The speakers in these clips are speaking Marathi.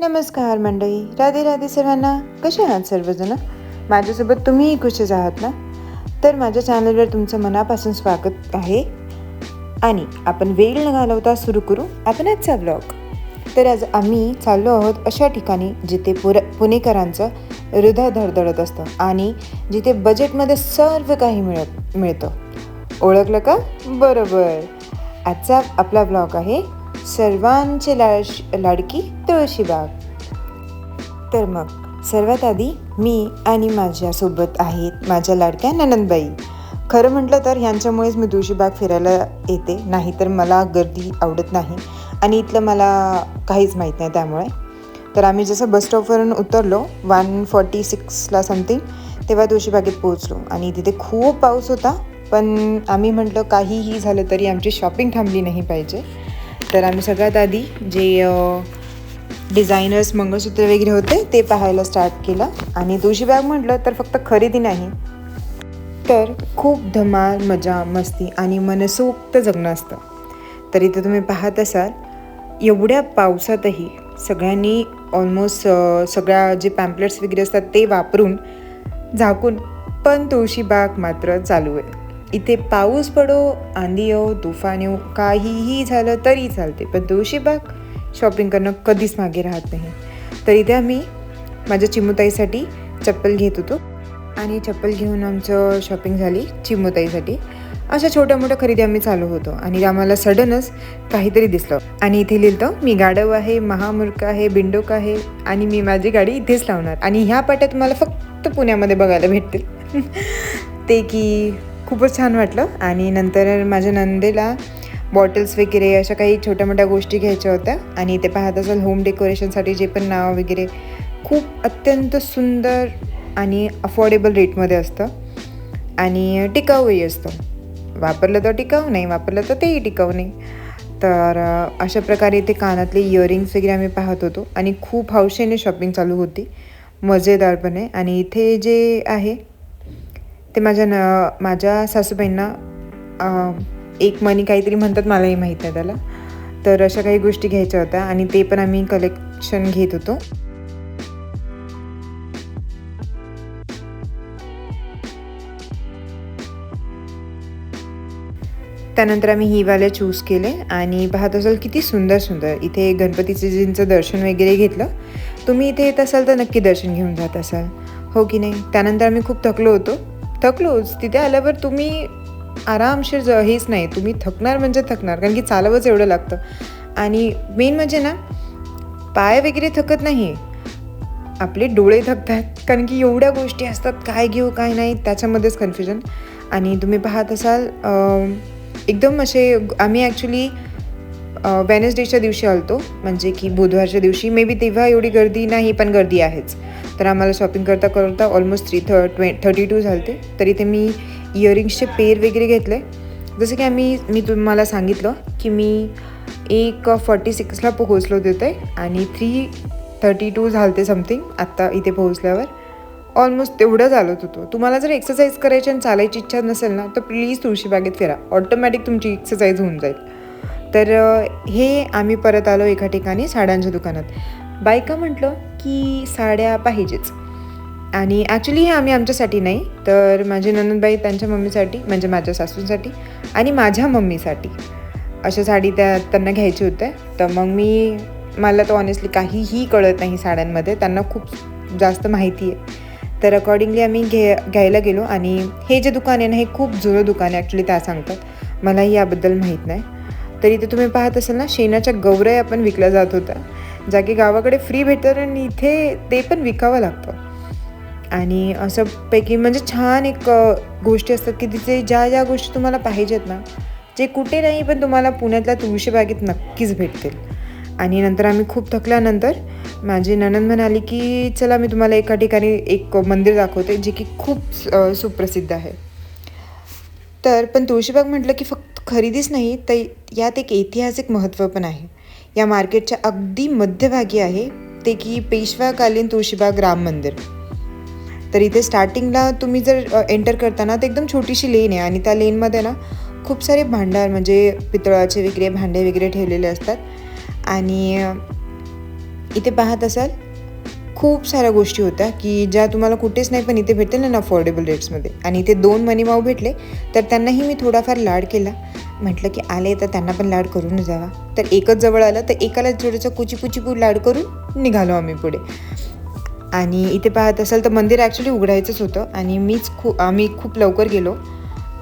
नमस्कार मंडळी राधे राधे सर्वांना. कसे आहात सर्वजण? माझ्यासोबत तुम्हीही खुशच आहात ना? तर माझ्या चॅनलवर तुमचं मनापासून स्वागत आहे. आणि आपण वेळ न घालवता सुरू करू आपण आजचा ब्लॉग तर आज आम्ही चाललो आहोत अशा ठिकाणी जिथे पुर पुणेकरांचं हृदय धडधडत असतं आणि जिथे बजेटमध्ये सर्व काही मिळत मिळतं. ओळखलं का? बरोबर. आजचा आपला ब्लॉग आहे सर्वांचे लाश लाडकी तुळशीबाग तर मग सर्वात आधी मी आणि माझ्यासोबत आहेत माझ्या लाडक्या ननंदबाई. खरं म्हटलं तर ह्यांच्यामुळेच मी तुळशीबाग फिरायला येते नाही तर मला गर्दी आवडत नाही आणि इथलं मला काहीच माहीत नाही त्यामुळे. तर आम्ही जसं बस स्टॉपवरून उतरलो वन फॉर्टी सिक्सला समथिंग तेव्हा तुळशीबागेत पोहोचलो आणि तिथे खूप पाऊस होता पण आम्ही म्हटलं काहीही झालं तरी आमची शॉपिंग थांबली नाही पाहिजे. तर आम्ही सगळ्यात आधी जे डिझायनर्स मंगळसूत्र वगैरे होते ते पाहायला स्टार्ट केलं. आणि तुळशीबाग म्हटलं तर फक्त खरेदी नाही. तर खूप धमाल मजा मस्ती आणि मनसोक्त जगणं असतं. तर इथे तुम्ही पाहत असाल एवढ्या पावसातही सगळ्यांनी ऑलमोस्ट सगळ्या जे पॅम्पलेट्स वगैरे असतात ते वापरून झाकून पण तुळशीबाग मात्र चालू आहे. इथे पाऊस पडो आंधी येऊ तुफान येऊ काहीही झालं तरी चालते. पण तुळशीबाग शॉपिंग करणं कधीच मागे राहत नाही. तर इथे आम्ही माझ्या चिमुताईसाठी चप्पल घेत होतो. आणि चप्पल घेऊन आमचं शॉपिंग झाली चिमुताईसाठी. अशा छोट्या मोठ्या खरेदी आम्ही चालू होतो. आणि आम्हाला सडनच काहीतरी दिसलं. आणि इथे लिहिलं मी गाडव आहे महामूर्ख आहे बिंडोक आहे आणि मी माझी गाडी इथेच लावणार. आणि ह्या पाट्या तुम्हाला फक्त पुण्यामध्ये बघायला भेटतील. ते की खूपच छान वाटलं. आणि नंतर माझ्या नंदेला बॉटल्स वगैरे अशा काही छोट्या मोठ्या गोष्टी घ्यायच्या होत्या. आणि इथे पाहत असाल होम डेकोरेशनसाठी जे पण नाव वगैरे खूप अत्यंत सुंदर आणि अफोर्डेबल रेटमध्ये असतं. आणि टिकाऊही असतं. वापरलं तर टिकाऊ नाही वापरलं तर तेही टिकाऊ नाही. तर अशा प्रकारे इथे कानातले इयरिंग्स वगैरे आम्ही पाहत होतो. आणि खूप हौशेने शॉपिंग चालू होती. मजेदारपणे. आणि इथे जे आहे ते माझ्या न माझ्या सासूबाईंना एक मनी काहीतरी म्हणतात मलाही माहीत नाही त्याला. तर अशा काही गोष्टी घ्यायच्या होत्या आणि ते पण आम्ही कलेक्शन घेत होतो. त्यानंतर आम्ही ही वाले चूज केले आणि पाहत असाल किती सुंदर सुंदर. इथे गणपतीजींचं दर्शन वगैरे घेतलं. तुम्ही इथे येत असाल तर नक्की दर्शन घेऊन जात असाल. हो की नाही? त्यानंतर आम्ही खूप थकलो होतो. थकलोच तिथे आल्यावर तुम्ही आरामशीर ज हेच नाही तुम्ही थकणार म्हणजे थकणार कारण की चालवच एवढं लागतं. आणि मेन म्हणजे ना पाय वगैरे थकत नाही आपले डोळे थकतात कारण की एवढ्या गोष्टी असतात काय घेऊ काय नाही त्याच्यामध्येच कन्फ्युजन आणि तुम्ही पाहत असाल एकदम असे आम्ही ॲक्च्युली वेनसडेच्या दिवशी आलतो. म्हणजे की बुधवारच्या दिवशी मे बी तेव्हा एवढी गर्दी नाही पण गर्दी आहेच. तर आम्हाला शॉपिंग करता करता ऑलमोस्ट थ्री थ ट्वे थर्टी टू झालते. तरी ते मी इयरिंग्सचे पेर वगैरे घेतले. जसं की आम्ही मी तुम्हाला सांगितलं की मी एक फॉर्टी सिक्सला पोहोचलो तिथे आणि थ्री थर्टी टू झालते समथिंग आत्ता इथे पोहोचल्यावर. ऑलमोस्ट तेवढं चालत होतो तुम्हाला जर एक्सरसाइज करायची आणि चालायची इच्छा नसेल ना तर प्लीज तुळशीबागेत फिरा. ऑटोमॅटिक तुमची एक्सरसाइज होऊन जाईल. तर हे आम्ही परत आलो एका ठिकाणी साड्यांच्या दुकानात. बायका म्हटलं की साड्या पाहिजेच. आणि ॲक्च्युली हे आम्ही आमच्यासाठी नाही तर माझी ननंदबाई त्यांच्या मम्मीसाठी म्हणजे माझ्या सासूंसाठी आणि माझ्या मम्मीसाठी अशा साडी त्या त्यांना घ्यायची होत्या. तर मग मी मला तर ऑनेस्टली काहीही कळत नाही साड्यांमध्ये त्यांना खूप जास्त माहिती आहे. तर अकॉर्डिंगली आम्ही घे घ्यायला गेलो आणि हे जे दुकान आहे ना हे खूप जुनं दुकान आहे ॲक्च्युली त्या सांगतात. मलाही याबद्दल माहीत नाही. तर इथे तुम्ही पाहत असाल ना शेणाच्या गौरया आपण विकल्या जात होत्या. ज्या की गावाकडे फ्री भेटतात आणि इथे ते पण विकावं लागतं. आणि असं पैकी म्हणजे छान एक गोष्टी असतात की तिथे ज्या ज्या गोष्टी तुम्हाला पाहिजेत ना जे कुठे नाही पण तुम्हाला पुण्यातल्या तुळशीबागेत नक्कीच भेटतील. आणि नंतर आम्ही खूप थकल्यानंतर माझी ननंद म्हणाली की चला मी तुम्हाला एका ठिकाणी एक मंदिर दाखवते जे की खूप सुप्रसिद्ध आहे. तर पण तुळशीबाग म्हटलं की फक्त खरेदीच नाही तर यात एक ऐतिहासिक महत्त्व पण आहे. या मार्केटच्या अगदी मध्यभागी आहे ते की पेशवाकालीन तुळशीबाग राम मंदिर. तर इथे स्टार्टिंगला तुम्ही जर एंटर करताना तर एकदम छोटीशी लेन आहे आणि त्या लेनमध्ये ना खूप सारे भांडार म्हणजे पितळाचे वगैरे भांडे वगैरे ठेवलेले असतात. आणि इथे पाहत असाल खूप साऱ्या गोष्टी होत्या की ज्या तुम्हाला कुठेच नाही पण इथे भेटतील ना अफोर्डेबल रेट्समध्ये आणि इथे दोन मनी माऊ भेटले तर त्यांनाही मी थोडाफार लाड केला. म्हटलं की आले तर त्यांना पण लाड करून जावा तर एकच जवळ आलं तर एकाला थोडंसं कुचीपुचीपू लाड करून निघालो आम्ही पुढे. आणि इथे पाहत असाल तर मंदिर ॲक्च्युली उघडायचंच होतं आणि मीच खू आम्ही खूप लवकर गेलो.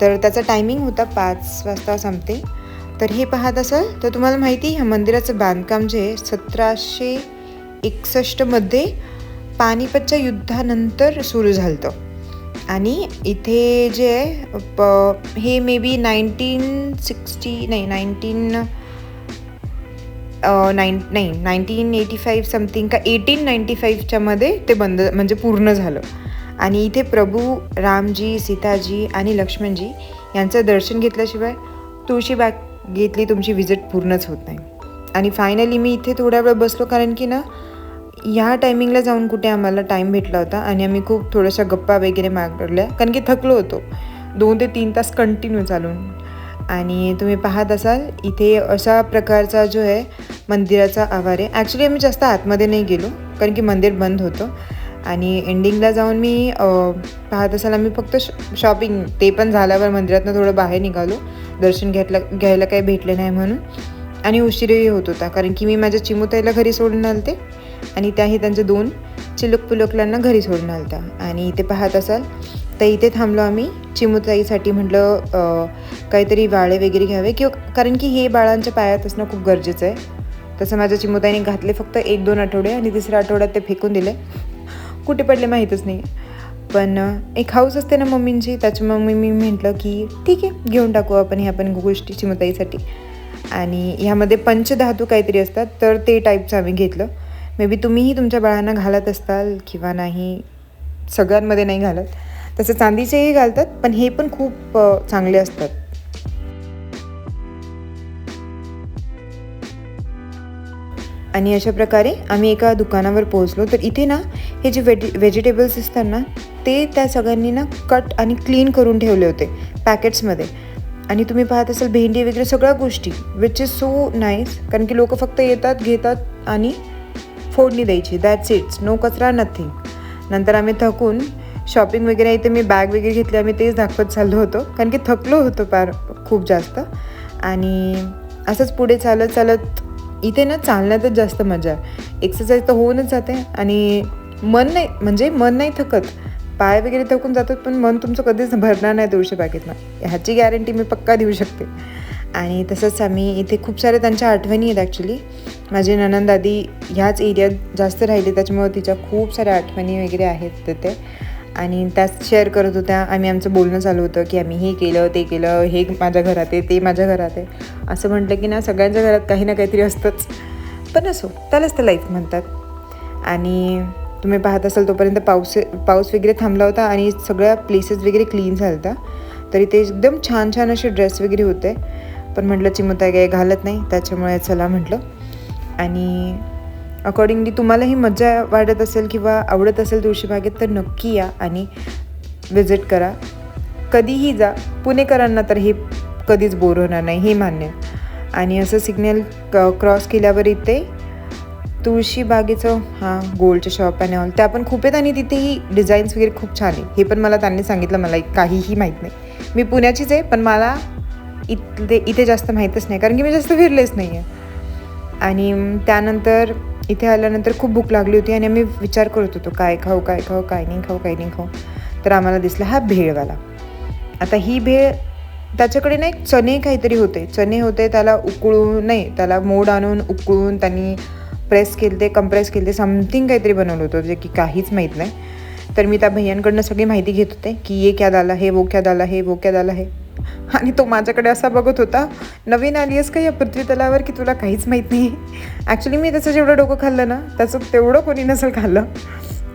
तर त्याचा टायमिंग होता पाच वाजता संपते. तर हे पाहत असाल तर तुम्हाला माहिती ह्या मंदिराचं बांधकाम जे आहे सतराशे एकसष्टमध्ये पानिपतच्या युद्धानंतर सुरू झालं होतं आणि इथे जे आहे प हे मे बी नाईन्टीन सिक्स्टी नाही नाईन्टीन नाईन नाही नाईन्टीन एटी फाईव्ह समथिंग का एटीन नाईन्टी फाईव्हच्यामध्ये ते बंद म्हणजे पूर्ण झालं. आणि इथे प्रभू रामजी सीताजी आणि लक्ष्मणजी यांचं दर्शन घेतल्याशिवाय तुळशीबाग घेतली तुमची विजिट पूर्णच होत नाही. आणि फायनली मी इथे थोडा वेळ बसलो कारण की ना ह्या टायमिंगला जाऊन कुठे आम्हाला टाईम भेटला होता आणि आम्ही खूप थोड्याशा गप्पा वगैरे मारल्या. कारण की थकलो होतो. दोन ते तीन तास कंटिन्यू चालून. आणि तुम्ही पाहत असाल इथे अशा प्रकारचा जो आहे मंदिराचा आवार आहे. ॲक्च्युली आम्ही जास्त आतमध्ये नाही गेलो कारण की मंदिर बंद होतं. आणि एंडिंगला जाऊन मी पाहत असाल आम्ही फक्त शॉपिंग ते पण झाल्यावर मंदिरातनं थोडं बाहेर निघालो. दर्शन घेतलं घ्यायला काही भेटले नाही म्हणून. आणि उशीरही होत होता कारण की मी माझ्या चिमुताईला घरी सोडून आलते. आणि त्याही त्यांचे दोन चिलक पुलकलांना घरी सोडून आलता. आणि इथे पाहत असाल तर इथे थांबलो आम्ही. चिमुताईसाठी म्हटलं काहीतरी वाळे वगैरे घ्यावे किंवा कारण की हे बाळांच्या पायात असणं खूप गरजेचं आहे. तसं माझ्या चिमुताईने घातले फक्त एक दोन आठवडे आणि तिसऱ्या आठवड्यात ते फेकून दिले. कुठे पडले माहीतच नाही. पण एक हाऊस असते ना मम्मींची त्याच्यामुळे मम्मी मी म्हटलं की ठीक आहे घेऊन टाकू आपण ह्या पण गोष्टी चिमुताईसाठी. आणि ह्यामध्ये पंचधातू काहीतरी असतात तर ते टाईपचं आम्ही घेतलं. मे बी तुम्हीही तुमच्या बाळांना घालत असताल किंवा नाही सगळ्यांमध्ये नाही घालत तसं चांदीचेही घालतात पण हे पण खूप चांगले असतात. आणि अशा प्रकारे आम्ही एका दुकानावर पोहोचलो. तर इथे ना हे जे वेज व्हेजिटेबल्स असतात ना ते त्या सगळ्यांनी ना कट आणि क्लीन करून ठेवले होते पॅकेट्समध्ये. आणि तुम्ही पाहत असाल भेंडी वगैरे सगळ्या गोष्टी विच इज सो नाईस कारण की लोक फक्त येतात घेतात आणि फोडणी द्यायची. दॅट्स इट्स नो कचरा नथिंग नंतर आम्ही थकून शॉपिंग वगैरे इथे मी बॅग वगैरे घेतली आम्ही तेच दाखवत चाललो होतो. कारण की थकलो होतो फार खूप जास्त. आणि असंच पुढे चालत चालत इथे ना चालण्यातच जास्त मजा आहे. एक्सरसाइज तर होऊनच जाते आणि मन नाही म्हणजे मन नाही थकत. पाय वगैरे थकून जातात पण मन तुमचं कधीच भरणार नाही तुळशी बागेतनं. ह्याची गॅरंटी मी पक्का देऊ शकते. आणि तसंच आम्ही इथे खूप साऱ्या त्यांच्या आठवणी आहेत ॲक्च्युली माझी ननंद दादी ह्याच एरियात जास्त राहिली त्याच्यामुळे तिच्या खूप साऱ्या आठवणी वगैरे आहेत तिथे. आणि त्यात शेअर करत होत्या आम्ही आमचं बोलणं चालू होतं की आम्ही हे केलं ते केलं हे माझ्या घरात आहे ते माझ्या घरात आहे. असं म्हटलं की ना सगळ्यांच्या घरात काही ना काहीतरी असतंच. पण असो त्यालाच तर लाईफ म्हणतात. आणि तुम्ही पाहत असाल तोपर्यंत पाऊस पाऊस वगैरे थांबला होता आणि सगळ्या प्लेसेस वगैरे क्लीन झाल्या होता तरी ते एकदम छान छान असे ड्रेस वगैरे होते. पण म्हटलं चिमुता काही घालत नाही त्याच्यामुळे चला म्हटलं. आणि अकॉर्डिंगली तुम्हालाही मज्जा वाटत असेल किंवा आवडत असेल तुळशीबागेत तर नक्की या आणि व्हिजिट करा. कधीही जा. पुणेकरांना तर हे कधीच बोर होणार नाही हे मान्य. आणि असं सिग्नल क क्रॉस केल्यावर इथे तुळशीबागेचं हां गोल्डचं शॉप आणि ऑल त्या पण खूप आहेत आणि तिथेही डिझाईन्स वगैरे खूप छान आहे हे पण मला त्यांनी सांगितलं मला काहीही माहीत नाही. मी पुण्याचीच आहे पण मला इथे इथे जास्त माहीतच नाही. कारण की मी जास्त फिरलेच नाही आहे आणि त्यानंतर इथे आल्यानंतर खूप भूक लागली होती आणि आम्ही विचार करत होतो काय खाऊ काय खाऊ काय नाही खाऊ काय नाही खाऊ? तर आम्हाला दिसला हा भेळवाला. आता ही भेळ त्याच्याकडे ना एक चणे काहीतरी होते. चणे होते त्याला उकळून नाही त्याला मोड आणून उकळून त्यांनी प्रेस केले ते कंप्रेस केले समथिंग काहीतरी बनवलं होतं जे की काहीच माहीत नाही. तर मी त्या भैयांकडनं सगळी माहिती घेत होते की ये क्या दाला हे वो क्या दाला हे वो क्या दाला हे आणि तो माझ्याकडे असा बघत होता नवीन आली आहेस का या पृथ्वी तलावर की तुला काहीच माहीत नाही? ॲक्च्युली मी त्याचं जेवढं डोकं खाल्लं ना त्याचं तेवढं कोणी नसेल खाल्लं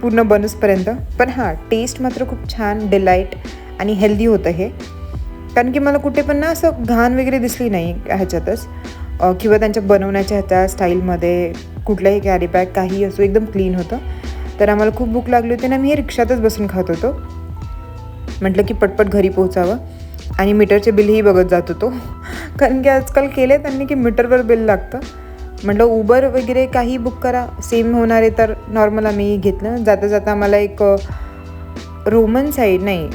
पूर्ण बनसपर्यंत. पण हां टेस्ट मात्र खूप छान डिलाईट आणि हेल्दी होतं हे. कारण की मला कुठे पण ना असं घाण वगैरे दिसली नाही ह्याच्यातच. किंवा त्यांच्या बनवण्याच्या ह्याच्या स्टाईलमध्ये कुठलाही कॅरी बॅग काही असो एकदम क्लीन होतं. तर आम्हाला खूप भूक लागली होती ना मी रिक्षातच बसून खात होतो. म्हटलं की पटपट घरी पोहोचावं. आणि मीटरचे बिलही बघत जात होतो. कारण की आजकाल केले त्यांनी की मीटरवर बिल लागतं. म्हटलं उबर वगैरे काही बुक करा. सेम होणार आहे तर नॉर्मल आम्ही घेतलं. जाता जाता आम्हाला एक रोमन साईड नाही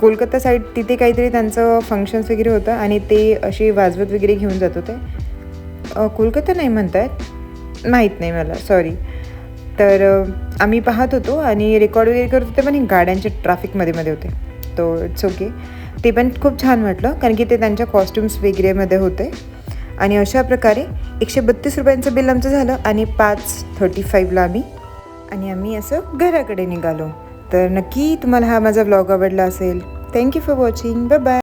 कोलकाता साईड तिथे काहीतरी त्यांचं फंक्शन्स वगैरे होतं आणि ते असे वाजवत वगैरे घेऊन जात होते. कोलकाता नाही म्हणतात माहीत नाही मला सॉरी तर आम्ही पाहत होतो आणि रेकॉर्ड वगैरे करत होते पण हे गाड्यांच्या ट्रॅफिकमध्ये मध्ये होते. तो इट्स ओके ते पण खूप छान वाटलं कारण की ते त्यांच्या कॉस्ट्युम्स वगैरेमध्ये होते. आणि अशा प्रकारे एकशे बत्तीस रुपयांचं बिल आमचं झालं आणि पाच थर्टी फाईव्हला आम्ही आणि आम्ही असं घराकडे निघालो. तर नक्की तुम्हाला हा माझा ब्लॉग आवडला असेल. Thank you for watching bye bye